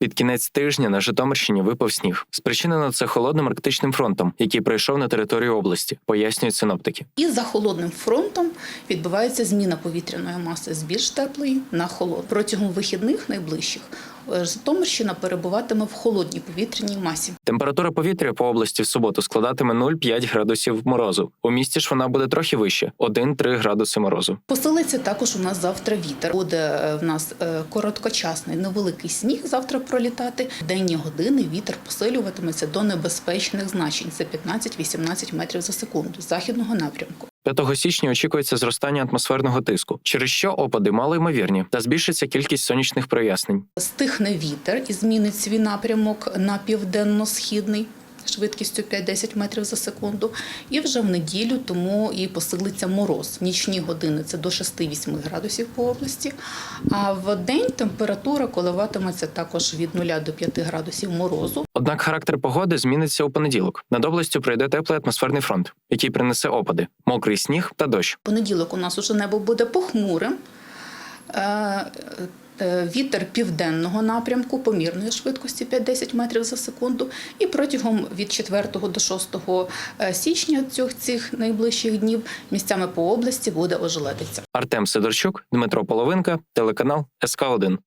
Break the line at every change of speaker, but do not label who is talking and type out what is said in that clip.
Під кінець тижня на Житомирщині випав сніг. Спричинено це холодним арктичним фронтом, який прийшов на територію області, пояснюють синоптики.
І за холодним фронтом відбувається зміна повітряної маси з більш теплої на холод Протягом вихідних найближчих Житомирщина перебуватиме в холодній повітряній масі.
Температура повітря по області в суботу складатиме 0,5 градусів морозу. У місті ж вона буде трохи вище 1-3 градуси морозу.
Посилиться також у нас завтра вітер. Буде е, в нас е, короткочасний невеликий сніг завтра пролітати. В денні години вітер посилюватиметься до небезпечних значень. Це 15-18 метрів за секунду з західного напрямку.
5 січня очікується зростання атмосферного тиску, через що опади малоймовірні та збільшиться кількість сонячних прояснень.
Стихне вітер і змінить свій напрямок на південно-східний. Швидкістю 5-10 метрів за секунду, і вже в неділю тому і посилиться мороз. В нічні години це до 6-8 градусів по області. А в день температура коливатиметься також від 0 до 5 градусів морозу.
Однак характер погоди зміниться у понеділок. Над областю пройде теплий атмосферний фронт, який принесе опади, мокрий сніг та дощ.
Понеділок у нас уже небо буде похмурим. Е, е, Вітер південного напрямку помірної швидкості 5-10 метрів за секунду. І протягом від 4 до 6 січня цих, цих найближчих днів місцями по області буде ожеледиться.
Артем Сидорчук, Дмитро Половинка, телеканал СК 1